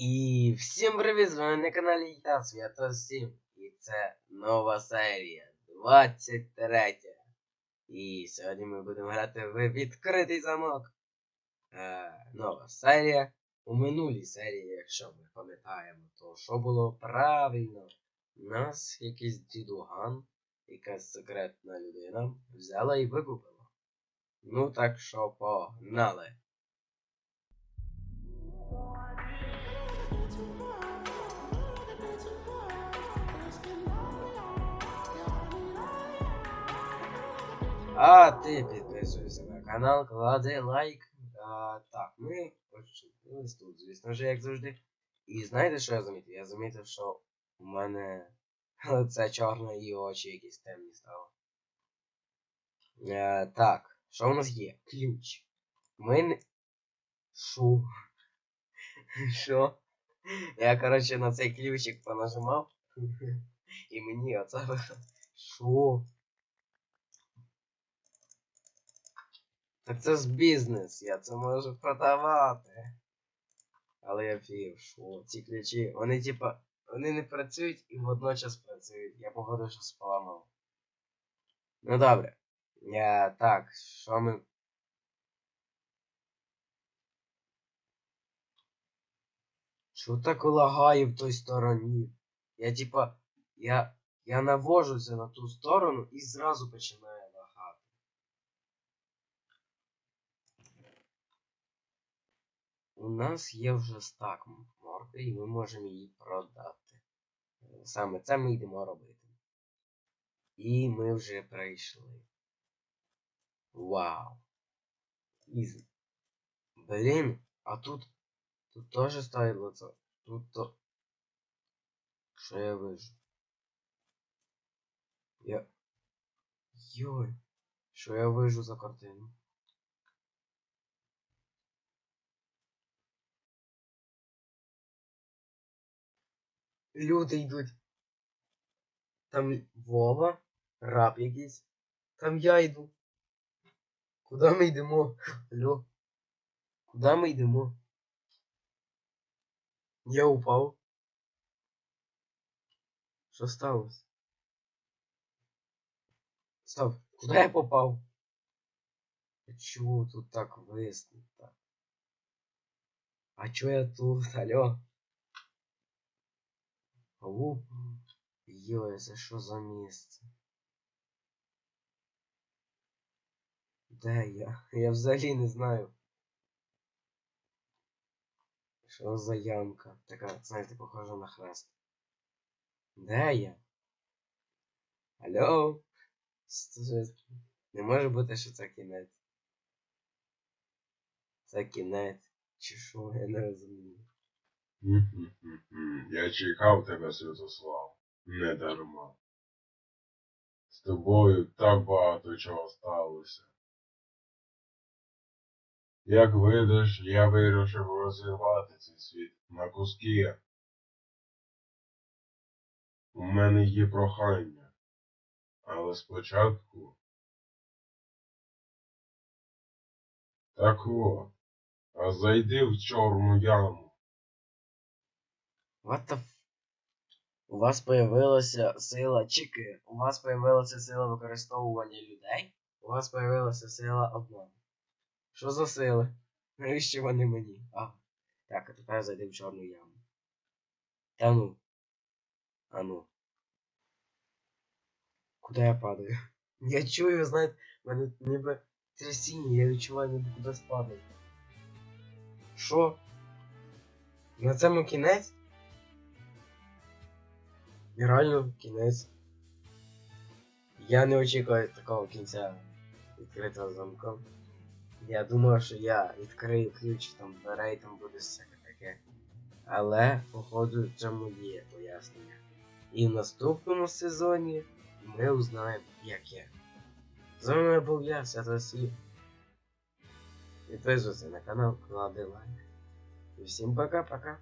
І всім привіт, з вами на каналі я Свято 7. І це нова серія 23. І сьогодні ми будемо грати в відкритий замок. Е, нова серія. У минулій серії, якщо ми пам'ятаємо, то що було правильно? Нас якийсь дідуган, якась секретна людина, взяла і викупила. Ну так що погнали. А ти підписуйся на канал, клади лайк. А, так, ми очутились тут, звісно ж, як завжди. І знаєте, що я замітив? Я замітив, що у мене лице чорне і очі якісь темні стали. Е, так, що у нас є? Ключ. Ми не. Шу. Що? Я, коротше, на цей ключик понажимав. І мені оце. Шо? Так це ж бізнес, я це можу продавати. Але я вірю, що ці ключі, вони типа, вони не працюють і водночас працюють. Я походу що поламав. Ну добре. Я, так, що ми. Що так лагає в той стороні? Я типа. Я. Я навожуся на ту сторону і зразу починаю У нас є вже стак морки, і ми можемо її продати. Саме це ми йдемо робити. І ми вже прийшли. Вау. Ізі. Блін, а тут. Тут теж стоїть лицо. Тут то. Що я вижу? Я. Йой. Що я вижу за картину? Люди йдуть. Там Вова, раб якийсь. Там я йду. Куди ми йдемо? Алло? Куди ми йдемо? Я упав. Що сталося? Стоп, куди я попав? А чого тут так висно? А чого я тут? Алло? Ау. Йой, це що за місце? Де я? Я взагалі не знаю. Що за ямка? Така, знаєте, похожа на хрест. Де я? Алло? Не може бути, що це кінець. Це кінець. Чи що, я не розумію. Я чекав тебе, Святослав, не дарма. З тобою так багато чого сталося. Як видиш, я вирішив розірвати цей світ на куски. У мене є прохання, але спочатку. Так от, а зайди в чорну яму. What the f... У вас появилася сила чики. У вас появилася сила використовування людей. У вас появилася сила обману. Що за сили? Навіщо вони мені? А. Так, а тепер зайди в чорну яму. Та ну. А ну. Куди я падаю? Я чую, знаєте, мене ніби трясіння, я відчуваю ніби кудись падаю. Що? На цьому кінець? Реально кінець. Я не очікую такого кінця відкритого замка. Я думав, що я відкрию ключ там дверей, там буде всяке таке. Але, походу, цьому є пояснення. І в наступному сезоні ми узнаємо, яке. З вами був я, Святосвіт. Підписуйся на канал, клади лайк. І всім пока-пока.